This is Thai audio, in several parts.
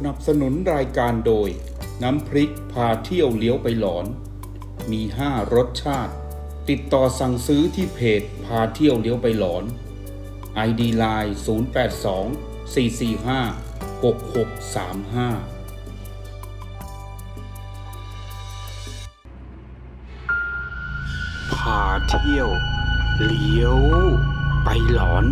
สนับสนุนรายการโดย น้ำพริกพาเที่ยวเลี้ยวไปหลอน มี 5 รสชาติ ติดต่อสั่งซื้อที่เพจพาเที่ยวเลี้ยวไปหลอน ID Line 082 445 6635พาเที่ยว เลี้ยว ไปหลอน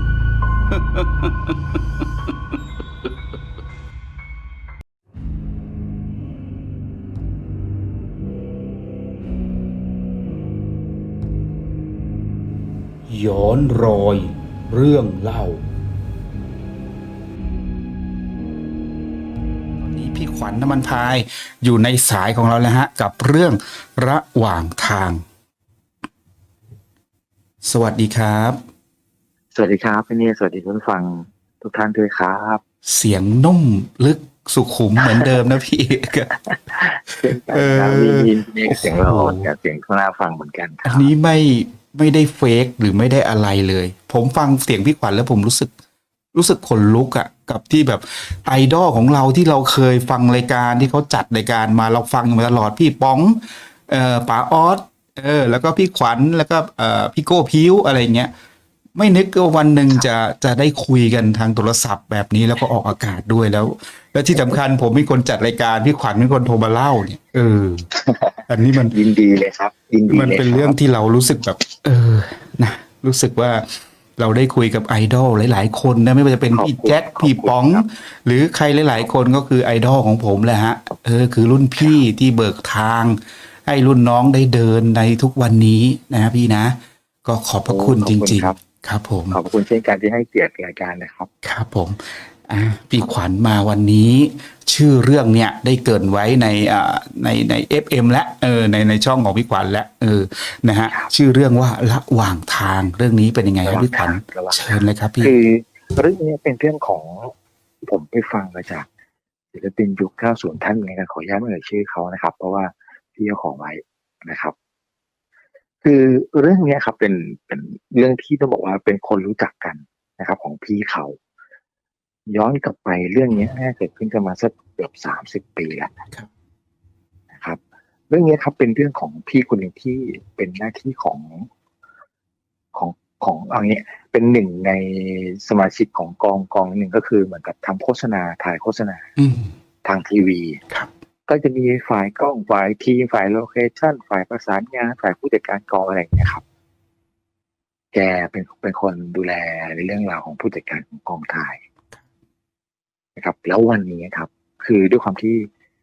ย้อนรอยเรื่องเล่า ตอนนี้พี่ขวัญน้ำมันพายอยู่ในสายของเราแล้วฮะ กับเรื่องระหว่างทาง สวัสดีครับ สวัสดีครับพี่เนี่ยสวัสดีท่านผู้ฟังทุกท่านด้วยครับ เสียงนุ่มลึกสุขุมเหมือนเดิมนะพี่เออครับมีมีมีเสียงละอ่อนโอ้โหกับเสียงข้างหน้าฟังเหมือนกันคอัรันบนี้ไม่ ไม่ได้เฟกหรือไม่ได้อะไรเลย ผมฟังเสียงพี่ขวัญแล้วผมรู้สึก รู้สึกขนลุกอะกับที่แบบไอดอลของเราที่เราเคยฟังรายการที่เขาจัดรายการมาเราฟังมาตลอดพี่ป๋องเอ่อป๋าออสเออแล้วก็พี่ขวัญแล้วก็เอ่อพี่โก้พิ้วอะไรเงี้ย ไม่นึกว่าวันหนึ่งจะจะได้คุยกันทางโทรศัพท์แบบนี้แล้วก็ออกอากาศด้วยแล้ว แล้วที่สำคัญผมเป็นคนจัดรายการพี่ขวัญเป็นคนโทรมาเล่าเนี่ยเอออันนี้มันยินดีเลยครับยินดีมันเลยเป็นคเรื่องบที่เรารู้สึกแบบ เออนะรู้สึกว่าเราได้คุยกับไอดอลหลาย ๆ คนนะไม่ว่าจะเป็นพี่แจ็คพี่ป๋อง หรือใครหลาย ๆ คนก็คือไอดอลของผมแหละฮะเออคือรุ่นพี่ที่เบิกทาง ให้รุ่นน้องได้เดินในทุกวันนี้นะพี่นะ ก็ขอบพระคุณจริง ๆ ครับผม ขอบคุณเช่นกันที่ให้เกียรติรายการนะครับ ครับผมอะพี่ขวัญมาวันนี้ ชื่อเรื่องเนี่ยได้เกรินไว้ในอ่าในใน FM และเออในในช่องของพี่ขวัญและเออนะฮะครับชื่อเรื่องว่าระหว่างทางเรื่องนี้เป็นยังไงครับพี่ขวัญระหว่างทาง เชิญเลยครับพี่คือเรื่องนี้เป็นเรื่องของผมไปฟังมาจากศิลปินยุค 90 ท่านหนึงนะขออนุญาตไม่เอ่ยชื่อเขานะครับ เพราะว่าพี่เขาขอไว้นะครับ คือเรื่องเนี้ยครับเป็นเป็นเรื่องที่ต้องบอกว่าเป็นคนรู้จักกันนะครับ ของพี่เขา ย้อนกลับไปเรื่องเนี้ยน่าจะเกิดขึ้นกันมาสักเกือบสามสิบปีแล้วครับนะครับ เรื่องนี้ครับเป็นเรื่องของพี่คนหนึ่งที่เป็นหน้าที่ของของของเอาเนี้ยเป็นหนึ่งในสมาชิกของกองกองหนึ่งก็คือเหมือนกับทำโฆษณาถ่ายโฆษณาอืมทางทีวีครับ ก็จะมีฝ่ายกล้องฝ่ายทีมฝ่ายโลเคชั่นฝ่ายประสานงานฝ่ายผู้จัดการกองอะไรอย่างเงี้ยครับ แกเป็นเป็นคนดูแลในเรื่องราวของผู้จัดการของกองถ่ายนะครับ แล้ววันนี้ครับ คือด้วยความที่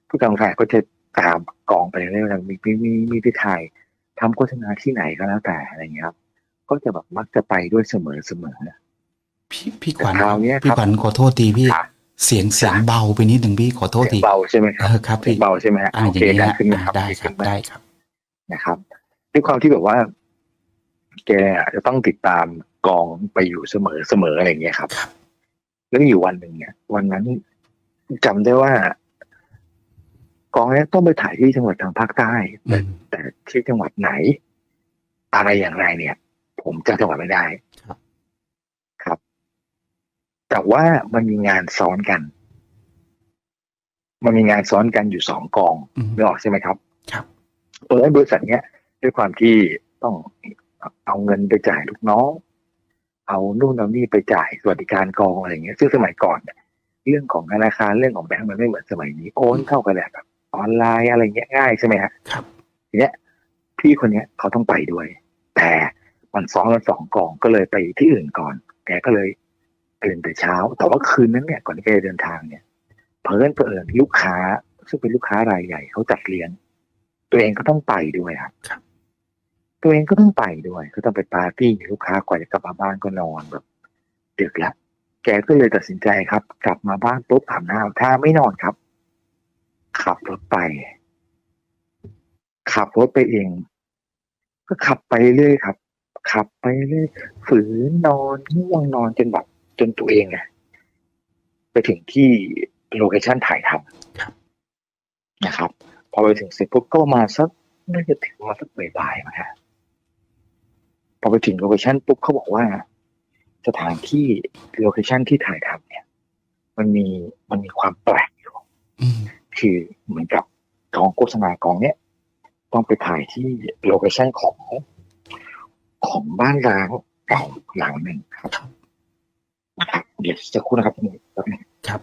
ผู้กองถ่ายก็จะตามกองไปเรื่อยๆมีมีมีมีไปถ่ายทำโฆษณาที่ไหนก็แล้วแต่อะไรอย่างเงี้ยครับ ก็จะแบบมักจะไปด้วยเสมอเสมอพี่พี่ขวัญแต่คราวเนี้ยครับพี่ขวัญขอโทษทีพี่ครับ เสียงเสียงเบาไปนิดหนึ่งพี่ขอโทษเสีทียงเบาใช่ไหมคเอรับอครับเสียพี่งเบาใช่ไหมฮะอ่าโออย่าเคงนี้ได้ฮะขึ้นไหมอ่าครับได้ดีครัขึ้บนไหมได้ครับนะครับด้วยความที่แบบว่า แกจะต้องติดตามกองไปอยู่เสมอเสมออะไรอย่างเงี้ยครับครับแล้วมีอยู่วันหนึ่งเนี่ยวันนั้นจำได้ว่า กองเนี้ยต้องไปถ่ายที่จังหวัดทางภาคใต้อืแต่มแต่ที่จังหวัดไหน อะไรอย่างไรเนี่ย ผมจำจังหวัดไม่ได้ครับครับ แต่ว่ามันมีงานซ้อนกัน มันมีงานซ้อนกันอยู่สองกองอืมนึกออกใช่ไหมครับ ครับเออบริษัทเนี้ย ด้วยความที่ต้องเอาเงินไปจ่ายลูกน้อง เอานู่นเอานี่ไปจ่ายสวัสดิการกองอะไรเงี้ย ซึ่งสมัยก่อนเนี่ยเรื่องของธนาคารเรื่องของแบงก์มันไม่เหมือนสมัยนี้โอนเข้ากันแบบออนไลน์อะไรเงี้ยง่ายใช่ไหมฮะครับทีเนี้ย พี่คนเนี้ยเขาต้องไปด้วย แต่มันซ้อนกันสองกองก็เลยไปที่อื่นก่อนแกก็เลย ตื่นแต่เช้า แต่ว่าคืนนั้นเนี่ยก่อนที่แกจะเดินทางเนี่ยเพิ่นเผอิญลูกค้า ซึ่งเป็นลูกค้ารายใหญ่เขาจัดเลี้ยง ตัวเองก็ต้องไปด้วยครับครับตัวเองก็ต้องไปด้วยก็ต้องไปปาร์ตี้กับลูกค้ากว่าจะกลับมาบ้านก็นอนแบบดึกแล้วแกก็เลยตัดสินใจครับ กลับมาบ้านปุ๊บอาบน้ำถ้าไม่นอนครับ ขับรถไป ขับรถไปเอง ก็ขับไปเรื่อยครับ ขับไปเรื่อยฝืนนอนง่วงนอนจนแบบ จนตัวเองอะไปถึงที่โลเคชั่นถ่ายทครับำนะครับ พอไปถึงเสร็จปุ๊บก็ประมาสักน่าจะถึงมาสักบ่ายๆนะฮะพอไปถึงโลเคชั่นปุ๊บเขาบอกว่า สถานที่โลเคชั่นที่ถ่ายทำเนี่ย มันมีมันมีความแปลกอยู่อืมคือเหมือนกับกองโฆษณากองเนี้ยต้องไปถ่ายที่โลเคชั่นของของบ้านร้างเก่าหลังหนึ่งครับนะครับ เดี๋ยวจะคุณนะครับนี่แป๊บนึงครับ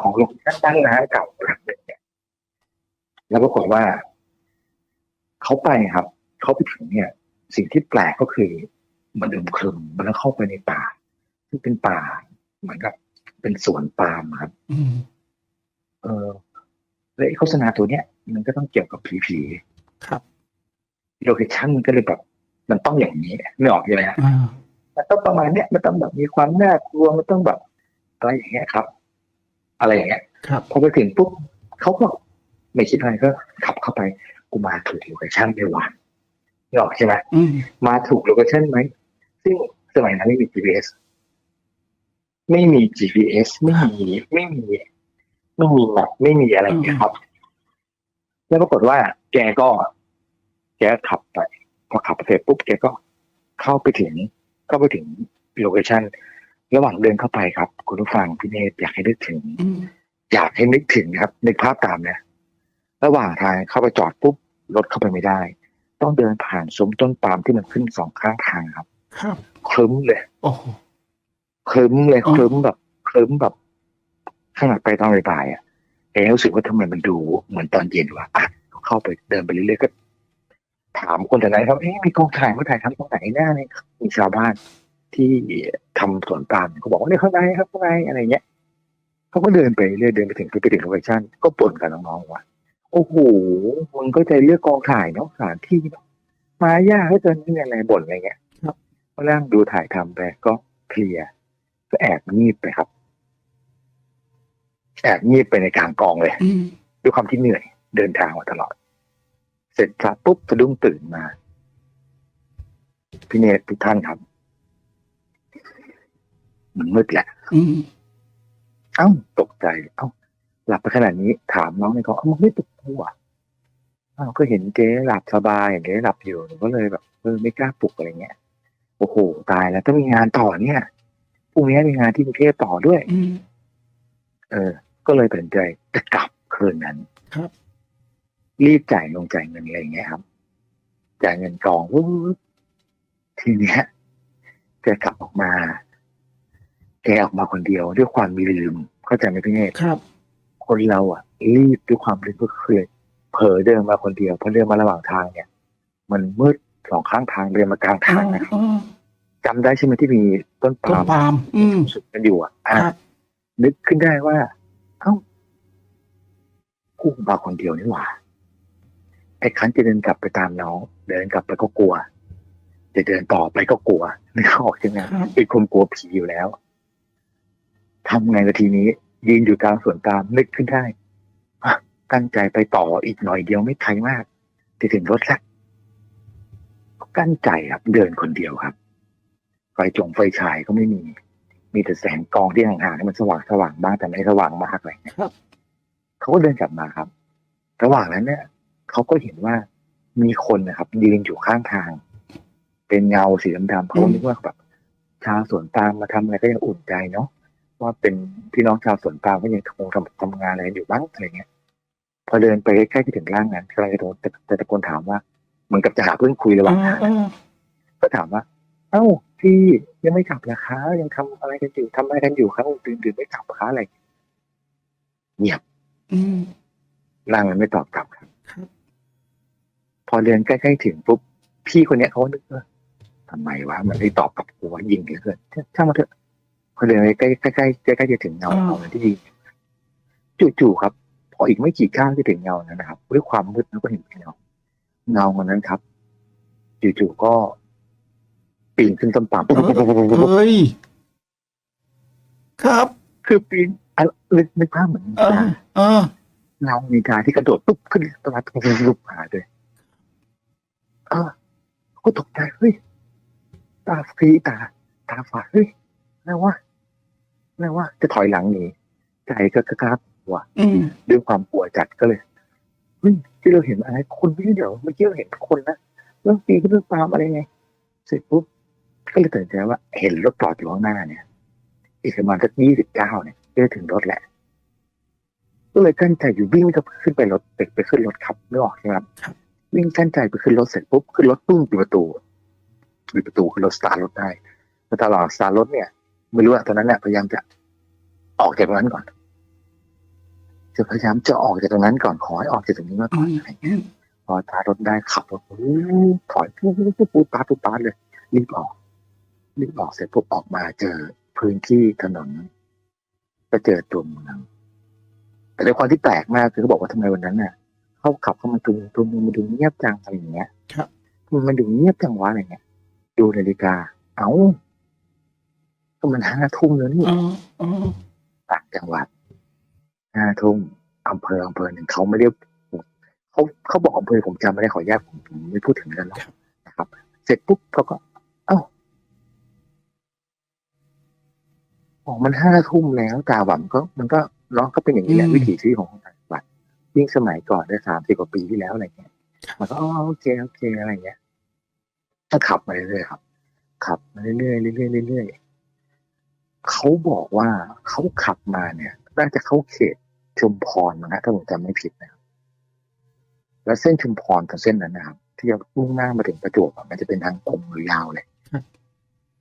ของโลเคชั่นบ้านร้างเก่าหลังหนึ่งเนี่ยแล้วปรากฏว่าเขาไปครับเขาไปถึงเนี่ย สิ่งที่แปลกก็คือมันอึมครึมมันต้องเข้าไปในป่าซึ่งเป็นป่าเหมือนกับเป็นสวนปาล์มครับอืมเออแล้วไอ้โฆษณาตัวเนี้ย มันก็ต้องเกี่ยวกับผีผีครับโลเคชั่นมันก็เลยแบบมันต้องอย่างนี้ไม่ออกใช่ไหมฮะอ่า มันต้องประมาณเนี้ยมันต้องแบบมีความน่ากลัวมันต้องแบบ อะไรอย่างเงี้ยครับ อะไรอย่างเงี้ยครับพอไปถึงปุ๊บเขาก็ไม่คิดอะไรก็ ขับเข้าไปกูมาถูกโลเคชั่นไม่หวานไม่ออกใช่ไหมอืมมาถูกโลเคชั่นไหมซึ่งสมัยนั้นไม่มี GPS ไม่มี GPS ไม่มีไม่มี ไม่มีแมปไม่มีอะไรอย่างเงี้ยครับ แล้วปรากฏว่า แกก็ แกขับไปพอขับไปเสร็จปุ๊บแกก็เข้าไปถึง เข้าไปถึงโลเคชั่นระหว่างเดินเข้าไปครับ คุณผู้ฟังพี่เนตอยากให้นึกถึงอืมอยากให้นึกถึงครับนึกภาพตามนะระหว่างทางเข้าไปจอดปุ๊บรถเข้าไปไม่ได้ ต้องเดินผ่านซุ้มต้นปาล์มที่มันขึ้นสองข้างทางครับ ครับคลึ้มเลยโอ้โหคลึ้มเลยอ๋อคลึ้มแบบคลึ้มแบบขนาดไปตอนบ่ายๆอะเองรู้สึกว่าทำไมมันดูเหมือนตอนเย็นวะอะเข้าไปเดินไปเรื่อยๆก็ ถามคนแถวนั้นครับเอ๊ะมีกองถ่ายมาถ่ายทำตรงไหนหน้าเนี่ยมีชาวบ้านที่ทำสวนปาล์มเขาบอกว่าเนี่ยข้างในครับข้างในอะไรเงี้ยเขาก็เดินไปเรื่อยเดินไปถึงไปถึงโลเคชั่นก็บ่นกับน้องๆว่าโอ้โหมึงก็ใจเลือกกองถ่ายเนาะสถานที่เนาะมายากเหลือเกินนี่อะไรบ่นอะไรเงี้ยครับก็นั่งดูถ่ายทำไปก็เคลียร์ก็แอบงีบไปครับ แอบงีบไปในกลางกองเลยอืมด้วยความที่เหนื่อย เดินทางมาตลอด เสร็จครับปุ๊บสะดุ้งตื่นมาพี่เนตทุกท่านครับ มันมืดแหละอืมเอ้าตกใจ เอ้า หลับไปขนาดนี้ถามน้องในกองเอ้ามันไม่ปลุกกูอะเอ้าก็เห็นเจ๊หลับสบายอย่างเจ๊หลับอยู่หนูก็เลยแบบเออไม่กล้าปลุกอะไรเงี้ยโอ้โหตายแล้วต้องมีงานต่อเนี่ยพรุ่งนี้มีงานที่กรุงเทพต่อด้วยอืมเออ ก็เลยตัดสินใจจะกลับคืนนั้นครับ รีบจ่ายลงจ่ายเงินอะไรอย่างเงี้ยครับ จ่ายเงินกองวุ้บทีเนี้ยแกกลับออกมาแกออกมาคนเดียวด้วยความมีลืม เข้าใจไหมพี่เนตครับ คนเราอะ รีบด้วยความลืมก็คือเผลอเดินมาคนเดียวเพราะเดินมาระหว่างทางเนี่ย มันมืดสองข้างทางเดินมากลางอ๋อทางนะครับอ๋อจำได้ใช่ไหมที่มีต้นต้นปาล์มปาล์มอืมสุดกันอยู่อะอะครับนึกขึ้นได้ว่าเอ้ากูมาคนเดียวนี่หว่า ไอ้ครั้นจะเดินกลับไปตามน้อง เดินกลับไปก็กลัว จะเดินต่อไปก็กลัวนึกออกใช่ไหมครับเป็นคนกลัวผีอยู่แล้วทำไงนาทีนี้ ยืนอยู่กลางสวนตามนึกขึ้นได้อะตั้งใจไปต่ออีกหน่อยเดียวไม่ไกลมากจะถึงรถแล้วกั้นใจครับเดินคนเดียวครับ ไฟจงไฟฉายก็ไม่มี มีแต่แสงกองที่ห่างๆให้มันสว่างสว่างๆบ้างแต่ไม่สว่างมากอะไรเงี้ยครับเขาก็เดินกลับมาครับ ระหว่างนั้นเนี่ย เขาก็เห็นว่ามีคนนะครับยืนอยู่ข้างทาง เป็นเงาสีดำๆเขาก็นึกว่าแบบชาวสวนปาล์มมาทำอะไรก็ยังอุ่นใจเนาะว่าเป็นพี่น้องชาวสวนปาล์มก็ยังคงทำทำงานอะไรอยู่บ้างอะไรเงี้ย พอเดินไปใกล้ๆที่ถึงร่างนั้นกำลังจะโดนจะตะโกนถามว่าเหมือนกับจะหาเพื่อนคุยระหอ๋ว่าองทางอ๋อก็ถามว่า เอ้าพี่ยังไม่กลับเหรอคะยังทำอะไรกันอยู่ทำอะไรกันอยู่ครับตื่นตื่นไม่กลับเหรอคะอะไรเงียบอืมร่างมันไม่ตอบกลับครับครับพ อเดินใกล้ๆถึงปุ๊บพี่คนเนี้ยเขาก็นึกว่าทำไมวะมันไม่ตอบกลับกูวะยิงเหลือเกินช่างมาเถอะพอเดินไปใกล้ใกล้ใกล้ใกล้ใกล้จะถึงเงาเงานั้นที่ยิงจู่ๆครับ พออีกไม่กี่ก้าวที่ถึงเงานั้นนะครับด้วยความมืดแล้วก็เห็นเป็นเงาเงาคนนั้นครับจู่ๆก็ปีนขึ้นต้นปาล์มปุ๊บปุ๊บปุ๊บปุ๊บปุ๊บเฮ้ยครับ คือปีนอะนึกนึกภาพเหมือนเออเออเงามีการที่กระโดดปุ๊บขึ้นต้นไม้ปุ๊บปุ๊บปุ๊บหาเลย เออก็ตกใจเฮ้ยตาฟรีตา ตาฝาดเฮ้ยแล้วว่าแล้วว่าจะถอยหลังหนีใจก็กระกรับว่ะอืมด้วยความกลัวจัดก็เลยเฮ้ยที่เราเห็นอะไรคนไม่ใช่เดี๋ยวเมื่อกี้เราเห็นคนนะเรื่องปีนขึ้นเรื่องปาล์มอะไรไงเสร็จปุ๊บก็เลยตัดสินใจว่า เห็นรถจอดอยู่ข้างหน้าเนี่ย อีกประมาณสักยี่สิบเก้าเนี่ยก็จะถึงรถแหละ ก็เลยกั้นใจอยู่วิ่งก็ขึ้นไปรถไปไปขึ้นรถขับไม่ออกใช่ไหมครับครับ วิ่งกั้นใจไปขึ้นรถเสร็จปุ๊บขึ้นรถปุ้งปิดประตูปิดประตูขึ้นรถสตาร์รถได้แต่ตลอดสตาร์รถเนี่ย ไม่รู้อะตอนนั้นเนี่ยพยายามจะออกจากตรงนั้นก่อน จะพยายามจะออกจากตรงนั้นก่อนขอให้ออกจากตรงนี้มาก่อนอะไรเงี้ยพอสตาร์รถได้ขับรถถอยปุ๊บปุ๊บปุ๊บปุ๊บปาปุ๊บปาเลยรีบออกรีบออกเสร็จปุ๊บออกมาเจอพื้นที่ถนนก็เจอตัวเมืองแต่ในความที่แปลกมากคือเขาบอกว่าทำไมวันนั้นน่ะ เขาขับเข้ามาตัวตัวเมืองมันดูเงียบจังอะไรอย่างเงี้ย ครับทำไมมันดูเงียบจังวะอะไรเงี้ย ดูนาฬิกา เอ้าก็มันห้าทุ่มแล้วนี่อ๋ออ๋อต่างจังหวัดห้าทุ่มอำเภออำเภอหนึ่งเขาไม่ได้เขาเขาบอกอำเภอผมจำไม่ได้ขออนุญาตผมผมไม่พูดถึงกันแล้วนะครับ เสร็จปุ๊บเขาก็ เอ้าบอกมันห้าทุ่มแล้วตาหวังก็ มันก็เนาะก็เป็นอย่างนี้แหละวิถีชีวิตของ ยิ่งสมัยก่อนได้สามสิบกว่าปีที่แล้วอะไรเงี้ยมันก็อ๋อโอเคโอเคอะไรเงี้ยก็ขับมาเรื่อยๆครับ ขับมาเรื่อยๆเรื่อยๆเรื่อยๆเขาบอกว่าเขาขับมาเนี่ยน่าจะเข้าเขตชุมพรนะถ้าผมจำไม่ผิดนะครับแล้วเส้นชุมพรกับเส้นนั้นนะครับ ที่จะมุ่งหน้ามาถึงประจวบอะมันจะเป็นทางตรงยาวเลย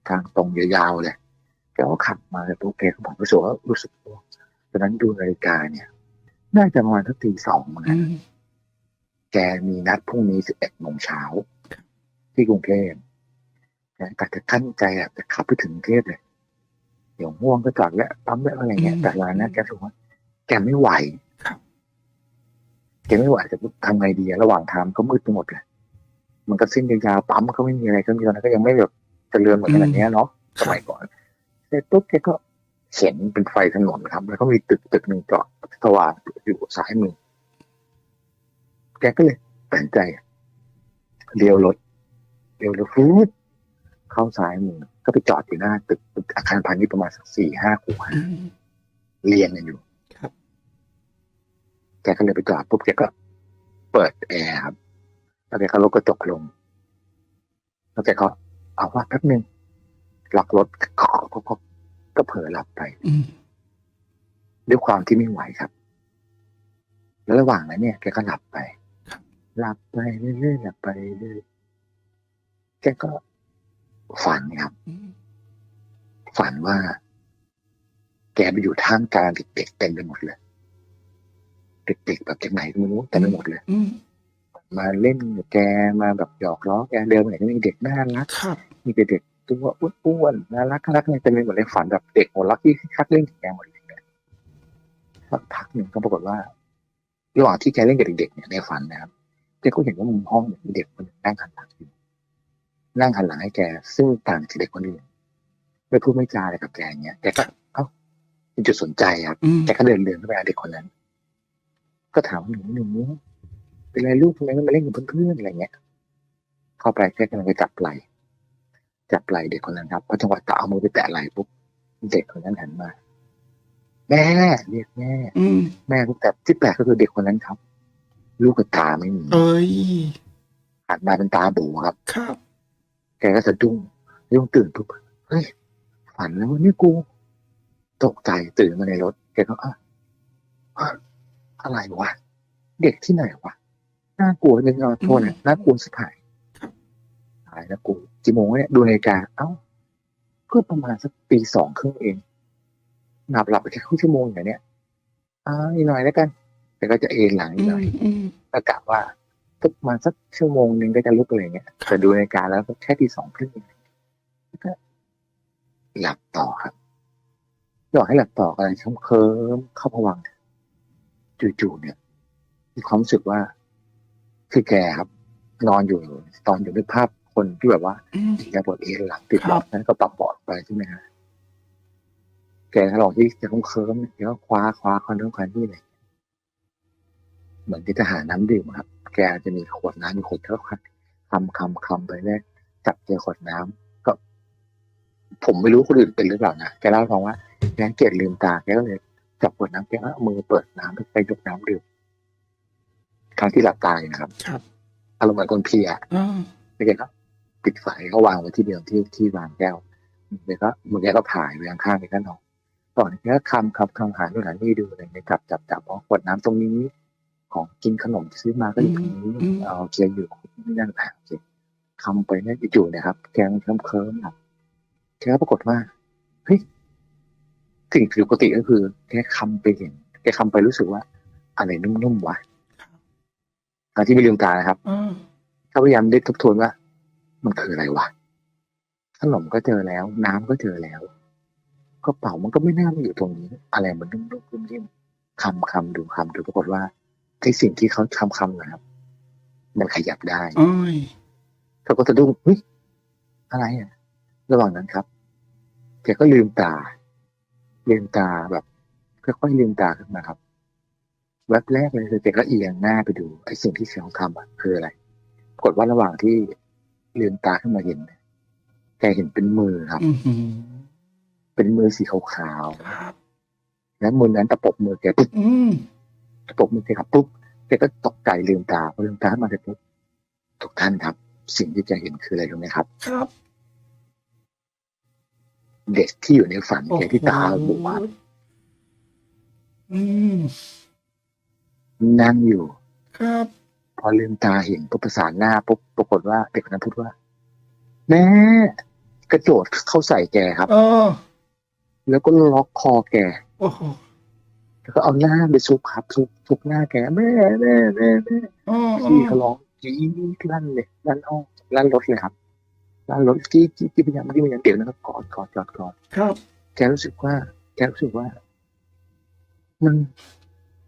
ทางตรงยาวๆเลยแกก็ขับมาแต่ปุ๊บแกก็บอกรู้สึกว่ารู้สึกว่าตอนนั้นดูนาฬิกาเนี่ย น่าจะประมาณทักตีสองมั้งอืนะมแกมีนัดพรุ่งนี้สิบเอ็ดโมงเช้า ที่กรุงเทพแกกะจะกั้นใจอะจะขับไปถึงกรุงเทพเลยเดี๋ยวง่วงก็จอดแวะปั๊มแวะอะไรเงี้ยแต่ร้านนั้นแกรู้สึกว่าแกไม่ไหวครับแกไม่ไหวจะทำไงดีอะระหว่างทางก็มืดไปหมดเลยมันก็เส้นยาวๆปั๊มก็ไม่มีอะไรก็มีตอนนั้นก็ยังไม่แบบเจริญเหมือนขนาดเนี้ยเนาะสมัยก่อนเสร็จปุ๊บแกก็ เห็นเป็นไฟถนนครับ แล้วก็มีตึกตึกหนึ่งจอดสว่างอยู่ซ้ายมือ แกก็เลยตัดสินใจเลี้ยวรถเลี้ยวรถฟูดเข้าซ้ายมือ ก็ไปจอดอยู่หน้า ตึกตึกอาคารพาณิชย์ประมาณสักสี่ห้าคูหาอืมเรียงกันอยู่ครับแกก็เลยไปจอดปุ๊บแกก็ เปิดแอร์ครับแล้วแกก็ลดกระจกลง แล้วแกก็เอาว่าแป๊บหนึ่งล็อกรถ ก็ก็ก็ก็เผลอหลับไปอืมด้วยความที่ไม่ไหวครับ แล้วระหว่างนั้นเนี่ยแกก็หลับไปหลับไปเรื่อยๆหลับไปเรื่อยๆแกก็ฝันครับอืมฝันว่า แกไปอยู่ท่ามกลางเด็กๆเต็มไปหมดเลย เด็กๆแบบจากไหนก็ไม่รู้เต็มไปหมดเลยอืมมาเล่นกับแกมาแบบหยอกล้อแกเดินไปไหนก็มีเด็กน่ารักครับมีแต่เด็ก ตัวอ้วนๆน่ารักน่ารักเนี่ยเต็มไปหมดเลยฝันแบบเด็กหัวรักที่คักเล่นกับแกหมดเลยเนี่ยสักพักหนึ่งก็ปรากฏว่าระหว่างที่แกเล่นกับเด็กๆเนี่ยในฝันนะครับแกก็เห็นว่ามุมห้องเนี่ยมีเด็กคนหนึ่งนั่งหันหลังอยู่นั่งหันหลังให้แกซึ่งต่างจากเด็กคนอื่นไม่พูดไม่จาอะไรกับแกอย่างเงี้ยแกก็เอ้าเป็นจุดสนใจครับอืมแกก็เดินเดินเข้าไปหาเด็กคนนั้น ก็ถามว่าหนูหนูเป็นไรลูกทำไมไม่มาเล่นกับเพื่อนๆอะไรเงี้ย เข้าไปแค่กำลังไปจับไหล่ จับไหล่เด็กคนนั้นครับพอจังหวะตะเอามือไปแตะไหล่ปุ๊บเด็กคนนั้นหันมา แม่เรียกแม่อืมแม่ปุ๊บแต่ที่แปลกก็คือเด็กคนนั้นครับ ลูกกับตาไม่มีเอ้ยหันมาเป็นตาบูครับ ครับ แกก็สะดุ้งสะดุ้งตื่นปุ๊บเฮ้ยฝันแล้ววะนี่กู ตกใจตื่นมาในรถแกก็อะอะอะไรวะเด็กที่ไหนวะน่ากลัวนึกเอาโทษนะน่ากลัวสิบหาย หายนะกูกี่โมงวะเนี่ยดูนาฬิกาเอ้าก็ประมาณสักปีสองครึ่งเองหลับหลับไปแค่ครึ่งชั่วโมงอย่างเนี้ยอ่าอีกหน่อยแล้วกันแต่ก็จะเอนหลังอีอืกหน่มอยอืมก็กะว่าสักประมาณสักชั่วโมงหนึ่งก็จะลุกอะไรเงี้ยแต่ดูนาฬิกาแล้วก็แค่ที่สองครึ่งเองก็หลับต่อครับหลอกให้หลับต่ออะไรเคลิ้มเคิมๆเข้าผวังค์จู่ๆเนี่ยมีความรู้สึกว่าคือแกครับ นอนอยู่ตอนอยู่ในภาพ คนที่แบบว่าอืมแกปวดเอนหลังติดครับเบาะนั้นก็ปรับเบาะไปใช่ไหมฮะแกก็ลองที่จะเคลิ้มๆแกก็คว้าคว้าควันนู้นควันนี่เลยเหมือนที่จะหาน้ำดื่มครับ แกจะมีขวดน้ำมีขวดเท่ากันคำคำคำไปแรกจับเจอขวดน้ำก็ ผมไม่รู้คนอื่นเป็นหรือเปล่านะแกเล่าให้ฟังว่าแกเกลียดลืมตาแกก็เลยจับขวดน้ำแกก็เอามือเปิดน้ำไปยกน้ำดื่มครั้งที่หลับตาอยู่นะครับ ครับอารมณ์เหมือนคนเพลียอ่าแล้วแกก็ ปิดไฟเขาวางไว้ที่เดิมที่ที่วางแก้วแกก็มือแกก็ผ่ายไปข้างๆแกก็นอนก่อนแค่คำคำคำหาโน่นหานี่ดูอะไรในจับจับจับอ๋อขวดน้ำตรงนี้ ของกินขนมที่ซื้อมาก็อยู่ตรงนี้อืมเอาเคลียร์อยู่ไม่นั่งอ่านโอเคคำไปเนี่ยจู่ๆเนะครับแกงเคิมเคิมๆครับแกก็ปรากฏว่าเฮ้ยสิ่งผิดปกติก็คือแกคำไปเห็นแกคำไปรู้สึกว่า อะไรนุ่มๆวะตอนที่ไม่ลืมตานะครับอ่าถ้าพยายามได้ทบทวนว่า มันคืออะไรวะขนมก็เจอแล้ว น้ำก็เจอแล้วกระเป๋ามันก็ไม่น่ามาอยู่ตรงนี้ อะไรมันนุ่มๆนิ่มๆคำคำดูคำดูปรากฏว่าไอ้สิ่งที่เขาคำคำนะครับ มันขยับได้อ้อยเขาก็สะดุ้งเฮ้ยอะไรอะ ระหว่างนั้นครับแกก็ลืมตาลืมตาแบบค่อยๆลืมตาขึ้นมาครับแวบแรกเลยคือแกก็เอียงหน้าไปดูไอ้สิ่งที่เขาทำอะคืออะไร ปรากฏว่าระหว่างที่ ลืมตาขึ้นมาเห็นเนี่ยแกเห็นเป็นมือครับอือหือเป็นมือสีขาวครับๆและมือนั้นตะปบมือแกปุ๊บอืมตะปบมือแกครับปุ๊บ แกก็ตกใจลืมตาพอลืมตาขึ้นมาเสร็จปุ๊บทุกท่านครับ สิ่งที่แกเห็นคืออะไรรู้ไหมครับ ครับ เด็กที่อยู่ในฝันแกที่ตาบุบาอืมนั่งอยู่ ครับ พอลืมตาเห็นปุ๊บประสานหน้าปุ๊บปรากฏว่าเด็กคนนั้นพูดว่า แม่กระโดดเข้าใส่แกครับเออแล้วก็ล็อกคอแกโอ้โหแล้วก็เอาหน้าไปซุกครับซุกซุกหน้าแกแม่แม่แม่แม่อ๋อพี่เขาร้องจี๊ดลั่นเลยลั่นห้องลั่นรถเลยครับลั่นรถจี๊ดจี๊ดจี๊ดพยายามที่พยายามเดี๋ยวนะครับกอดกอดกอดกอดครับแกรู้สึกว่า แกรู้สึกว่า มัน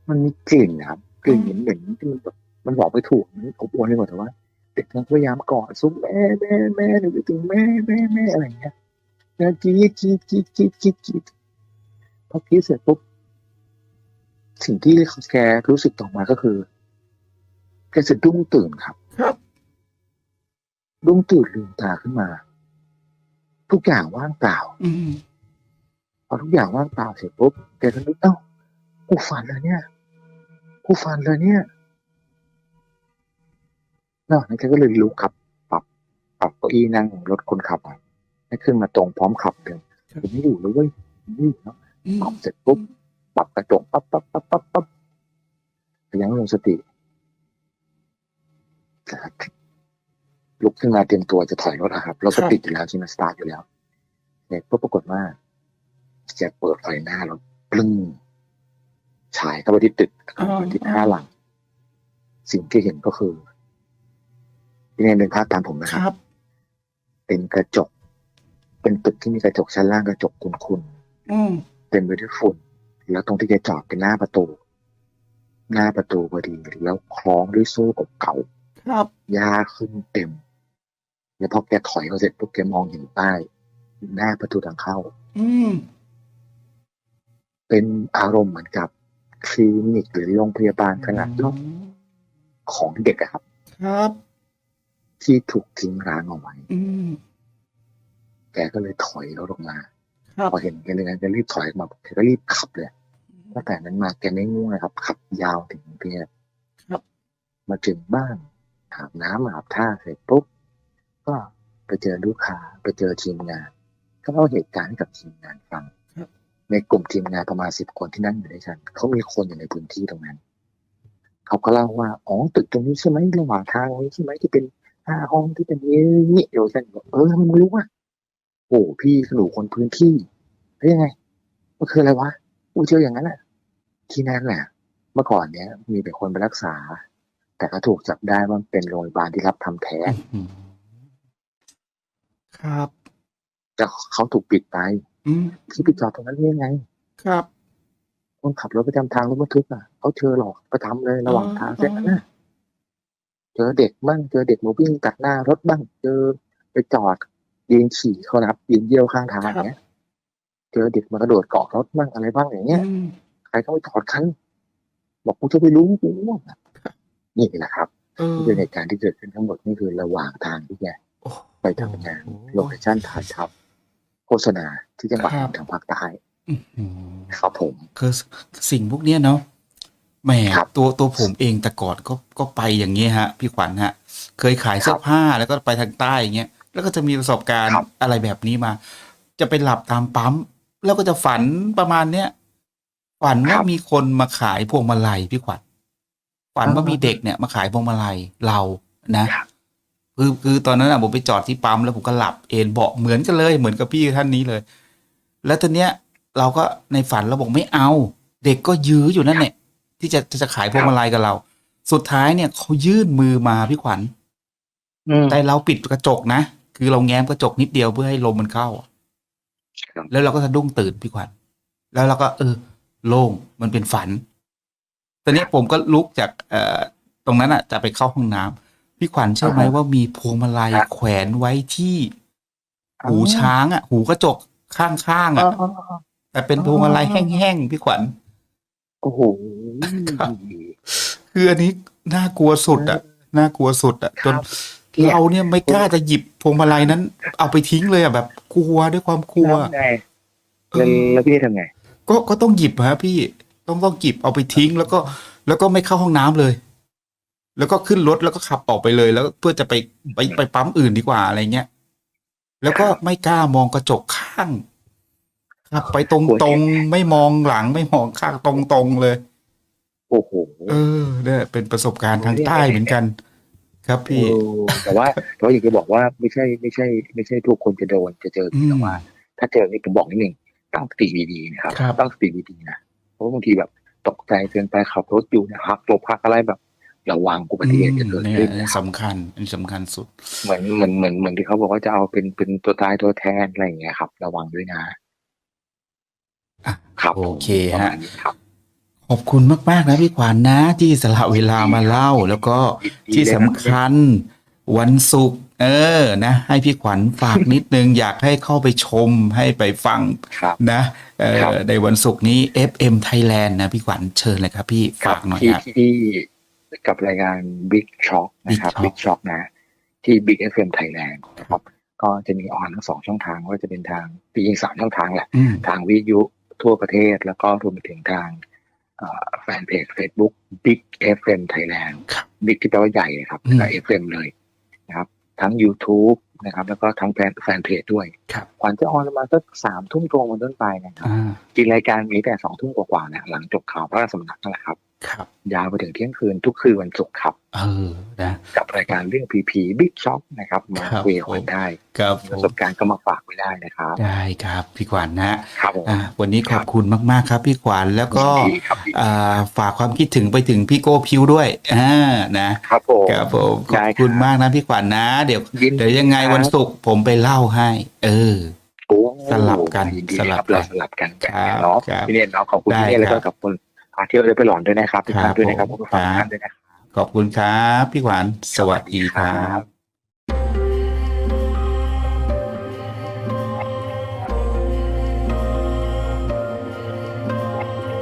มันมีกลิ่นนะครับกลิ่นเหม็นเหม็นๆที่มันแบบ มันบอกไม่ถูกมันอบอวลไปหมดแต่ว่าเด็กนั้นพยายามกอดซุกแม่แม่แม่หนูไปถึงแม่แม่แม่อะไรอย่างเงี้ยแล้วจี๊ดจี๊ดจี๊ดจี๊ดจี๊ดจี๊ดพอกรีดเสร็จปุ๊บสิ่งที่แกรู้สึกต่อมาก็คือแกสะดุ้งตื่นครับครับดุ้งตื่นลืมตาขึ้นมา ทุกอย่างว่างเปล่าอืมพอทุกอย่างว่างเปล่าเสร็จปุ๊บแกก็นึกเอ้ากูฝันเลยเนี่ยกูฝันเลยเนี่ย แล้วนั้นแกก็เลยลุกครับ ปรับปรับเก้าอี้นั่งรถคนขับอะให้ขึ้นมาตรงพร้อมขับเลยผมไม่อยู่เลยเว้ยผมไม่อยู่แล้วอืมปรับเสร็จปุ๊บปรับกระจกปั๊บปั๊บปั๊บปั๊บปั๊บยังไม่ลงสติลุกขึ้นมาเตรียมตัวจะถอยรถอะครับรถก็ติดอยู่แล้วใช่ไหมสตาร์ทอยู่แล้วเสร็จปุ๊บปรากฏว่าแกเปิดไฟหน้ารถปลึ้งฉายเข้าไปที่ตึกที่ห้าหลัง สิ่งที่เห็นก็คือ ที่นี่เป็นภาพตามผมนะคครับรับ เป็นกระจก เป็นตึกที่มีกระจกชั้นล่างกระจกคุณอืมๆเต็มไปด้วยฝุ่น แล้วตรงที่แกจอดเป็นหน้าประตู หน้าประตูพอดีแล้วคล้องด้วยโซ่เก่าครับๆหญ้าขึ้นเต็ม แล้วพอแกถอยเขาเสร็จปุ๊บแกมองเห็นป้ายหน้าประตูทางเข้า อืมเป็นอารมณ์เหมือนกับคลินิกหรือโรงพยาบาลขนาดย่อมของเด็กอะครับ ครับ ที่ถูกทิ้งร้างเอาไว้อืมแกก็เลยถอยรถออกมาครับพอเห็นแกเลยงั้นแกรีบถอยออกมาแกก็รีบขับเลยตั้งแต่นั้นมาแกไม่ง่วงนะครับ ขับยาวถึงกรุงเทพครับมาถึงบ้านอาบน้ำอาบท่าเสร็จปุ๊บ ก็ไปเจอลูกค้าไปเจอทีมงาน ก็เล่าเหตุการณ์ให้กับทีมงานฟัง ในกลุ่มทีมงานประมาณสิบคนที่นั่งอยู่ด้วยกันเขามีคนอยู่ในพื้นที่ตรงนั้น เขาก็เล่าว่า อ๋อตึกตรงนี้ใช่ไหมระหว่างทางนี้ใช่ไหมที่เป็น ห้าห้องที่เป็นนี้นี่เดี๋ยวฉันบอกเออมึงรู้ว่าโอ้พี่สนุกคนพื้นที่แล้วยังไงมันคืออะไรวะกูเจออย่างนั้นแหละที่นั่นแหละเมื่อก่อนเนี้ยมีแต่คนไปรักษา แต่ก็ถูกจับได้ว่าเป็นโรงพยาบาลที่รับทำแท้งครับแต่เขาถูกปิดไปที่ไปจอดตรงนั้นได้ยังไง ครับคนขับรถประจำทางรถบรรทุกอะเขาเจอหลอกไปทำเลยระหว่างทางเส้นนั้นนะ เจอเด็กบ้างเจอเด็กมาวิ่งตัดหน้ารถบ้าง เจอไปจอดยืนฉี่เขานะครับยืนเยี่ยวข้างทางอย่างเงี้ยเจอเด็กมากระโดดเกาะรถบ้างอะไรบ้างอย่างเงี้ยอืมใครก็ไปจอดคันบอกกูจะไปรู้กูง่วงอะนี่แหละครับเออนี่เป็นเหตุการณ์ที่เกิดขึ้นทั้งหมดนี่คือระหว่างทางที่แกโอ้ไปทำงานโลเคชั่นถ่ายทำโฆษณาที่จังหวัดครับทางภาคใต้อื้อหือครับผมคือสิ่งพวกเนี้ยเนาะ แหมครับตัวตัวผมเองแต่ก่อนก็ก็ไปอย่างเงี้ยฮะ พี่ขวัญฮะ เคยขายเสื้คอรับผ้าแล้วก็ไปทางใต้อย่างเงี้ยแล้วก็จะมีประสบการณ์ครับอะไรแบบนี้มา จะไปหลับตามปั๊มเราก็จะฝันประมาณเนี้ยฝันว่าครับมีคนมาขายพวงมาลัยพี่ขวัญฝันว่าอ่ามีมีเด็กเนี่ยมาขายพวงมาลัยเรานะครับคือคือตอนนั้นอะผมไปจอดที่ปั๊มแล้วผมก็หลับเอนเบาะเหมือนกันเลย เหมือนกับพี่ท่านนี้เลย แล้วตอนเนี้ย เราก็ในฝันเราบอกไม่เอา เด็กก็ยื้ออยู่นั่นเนี่ย ที่จะจะขายพวงมาลัยกับเรา สุดท้ายเนี่ยเขายื่นมือมาพี่ขวัญอืมแต่เราปิดกระจกนะคือเราแง้มกระจกนิดเดียวเพื่อให้ลมมันเข้าครับแล้วเราก็สะดุ้งตื่นพี่ขวัญแล้วเราก็ เออ โล่งมันเป็นฝัน ตอนนี้ผมก็ลุกจากเอ่อตรงนั้นอะ จะไปเข้าห้องน้ำพี่ขวัญเชื่อไหมอ่าฮะว่ามีพวงมาลัยครับแขวนไว้ที่อ๋อหูช้างอะ หูกระจกข้างๆอ๋อะอแต่เป็นพวงมาลัยแห้งๆพี่ขวัญ โอ้โหครับ คืออันนี้น่ากลัวสุดอะน่ากลัวสุดอะจนเนี่ยเราเนี่ยไม่กล้าจะหยิบพวงมาลัยนั้น เอาไปทิ้งเลยอะแบบกลัวด้วยความกลัวแล้วไงแล้วแล้วพี่ทำไง ก็ก็ต้องหยิบฮะพี่ต้องต้องหยิบเอาไปทิ้ง แล้วก็ แล้วก็ไม่เข้าห้องน้ำเลย แล้วก็ขึ้นรถแล้วก็ขับออกไปเลย แล้วเพื่อจะไปไปไปปั๊มอื่นดีกว่าอะไรเงี้ยแล้วก็ไม่กล้ามองกระจกข้าง ขับไปตรงตรงๆไม่มองหลังไม่มองข้างตรงตรงๆเลย โอ้โหเออเนี่ยเป็นประสบการณ์ทางใต้เหมือนกัน ครับพี่เออแต่ว่าแต่ว่าอยากจะบอกว่าไม่ใช่ไม่ใช่ ไม่ใช่ทุกคนจะโดนจะเจออืมแต่ว่า ถ้าเจอนี่ผมบอกนิดนึงตั้งสติดีๆนะครับครับตั้งสติดีๆนะเพราะบางทีแบบตกใจเกินไปขับรถอยู่เนี่ยหักหลบหักอะไรแบบระวังอุบัติเหตุจะเกิดเนี่ยขึ้นอันนี้นะครับสำคัญอันนี้สำคัญสุด เหมือนเหมือนเหมือนเหมือนที่เขาบอกว่าจะเอาเป็นเป็นตัวตายตัวแทนอะไรอย่างเงี้ยครับ ระวังด้วยนะอะ ครับโอเคประฮะมาณนี้ครับขอบคุณมาก ๆ นะพี่ขวัญนะที่สละเวลามาเล่า แล้วก็ที่สำคัญวันศุกร์เออนะ ให้พี่ขวัญฝากนิดนึง อยากให้เข้าไปชมให้ไปฟังครับนะเอครับอในวันศุกร์นี้ FM Thailand นะพี่ขวัญเชิญเลยครับพี่ฝากหน่อยที่ครับที่กับรายการ Big Shock นะครับ Big Big Shock นะ ที่ Big FM Thailand นะครับ ก็จะมีออนทั้งสองช่องทางว่าจะเป็นทางจริงๆสามช่องทางแหละอืมทางวิทยุ ทั่วประเทศ แล้วก็รวมไปถึงทางเอ่อแฟนเพจ Facebook Big FM Thailand ครับ Big ที่แปลว่าใหญ่นะครับอืมแล้ว FM เลยนะครับ ทั้ง YouTube นะครับ แล้วก็ทั้งแฟนแฟนเพจด้วยครับขวัญจะออนประมาณสักสามทุ่มตรงเป็นต้นไปนะครับอ่าจริงรายการมีแต่สองทุ่มกว่าๆเนี่ยหลังจบข่าวพระราชสำนักนั่นแหละครับ ครับยาวไปถึงเที่ยงคืนทุกคืนวันศุกร์ครับ เออนะ กับรายการเรื่องพีพีบิ๊กช็อคนะครับ มาครับคุยกับคนได้ครับมีผประมสบการณ์ก็มาฝากไว้ได้นะครับ ได้ครับพี่ขวัญนะครับผมอ่าวันนี้ขอบคุณมากๆครับ พี่ขวัญแล้วก็ยินดีครับอ่าฝากความคิดถึงไปถึงพี่โก้พิวด้วยอ่านะครับผมครับผมขได้อบครับคุณมากนะพี่ขวัญนะ เดี๋ยวยินเดี๋ยวยังไงครับวันศุกร์ผมไปเล่าให้ เออโอ้สลับกันยิดีสลับครับเรากันสลับกันครับเนาะครับพี่เนตเนาะขอบคุณได้พี่เนตแล้วครัก็บขอบคุณ พาเที่ยวได้ไปหลอนด้วยนะครับทุกครัท่าบนด้วยนะครับผมผู้ฟังครับทุกท่านด้วยนะครับขอบคุณครับ พี่ขวัญสวัสดีครับ